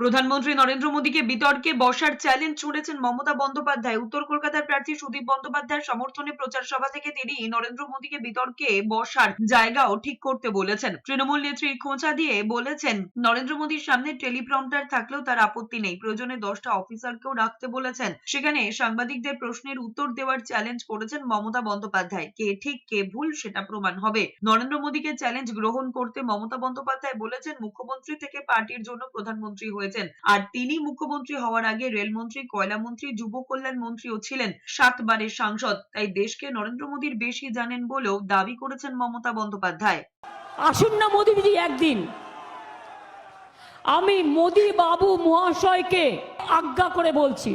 প্রধানমন্ত্রী নরেন্দ্র মোদীকে বিতর্কে বসার চ্যালেঞ্জ ছুড়েছেন মমতা বন্দ্যোপাধ্যায়। উত্তর কলকাতার প্রার্থী সুদীপ বন্দ্যোপাধ্যায়ের সমর্থনে প্রচার সভা থেকে তিনি নরেন্দ্র মোদীকে বিতর্কে বসার জায়গাও ঠিক করতে বলেছেন। তৃণমূল নেত্রী খোঁচা দিয়ে বলেছেন, নরেন্দ্র মোদীর সামনে টেলিপ্রম্পটার থাকলেও তার আপত্তি নেই। প্রয়োজনে দশটা অফিসারকেও রাখতে বলেছেন। সেখানে সাংবাদিকদের প্রশ্নের উত্তর দেওয়ার চ্যালেঞ্জ করেছেন মমতা বন্দ্যোপাধ্যায়। কে ঠিক, কে ভুল সেটা প্রমাণ হবে। নরেন্দ্র মোদীকে চ্যালেঞ্জ গ্রহণ করতে মমতা বন্দ্যোপাধ্যায় বলেছেন, মুখ্যমন্ত্রী থেকে পার্টির জন্য প্রধানমন্ত্রী হয়েছেন আর তিনি মুখ্যমন্ত্রী হওয়ার আগে রেলমন্ত্রী কয়লা মন্ত্রী যুব কল্যাণ মন্ত্রীও ছিলেন সাতবারের সাংসদ। তাই দেশকে নরেন্দ্র মোদীর বেশি জানেন বলেও দাবি করেছেন মমতা বন্দ্যোপাধ্যায়। আসুন না মোদিজি একদিন। আমি মোদি বাবু মহাশয়কে আজ্ঞা করে বলছি।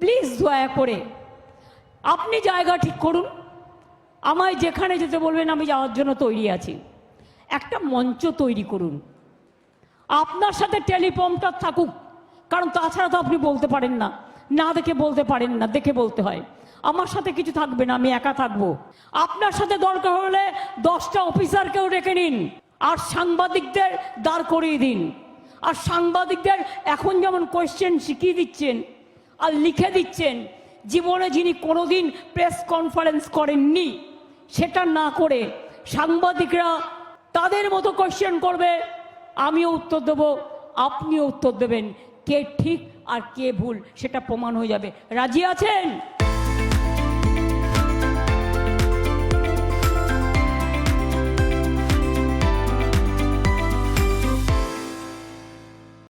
প্লিজ দয়া করে আপনি জায়গা ঠিক করুন। আমায় যেখানে যেতে বলবেন আমি যাওয়ার জন্য তৈরি আছি। একটা মঞ্চ তৈরি করুন। আপনার সাথে টেলিপম্পটার থাকুক। কারণ তাছাড়া তো আপনি বলতে পারেন না। না দেখে বলতে পারেন না, দেখে বলতে হয়। আমার সাথে কিছু থাকবে না, আমি একা থাকব। আপনার সাথে দরকার হলে দশটা অফিসারকেও রেখে নিন। আর সাংবাদিকদের দাঁড় করিয়ে দিন। আর সাংবাদিকদের এখন যেমন কোয়েশ্চেন শিখিয়ে দিচ্ছেন আর লিখে দিচ্ছেন, জীবনে যিনি কোনোদিন প্রেস কনফারেন্স করেননি, সেটা না করে সাংবাদিকরা তাদের মতো কোয়েশ্চেন করবে। আমিও উত্তর দেবো, আপনিও উত্তর দেবেন। কে ঠিক আর কে ভুল, সেটা প্রমাণ হয়ে যাবে। রাজি আছেন?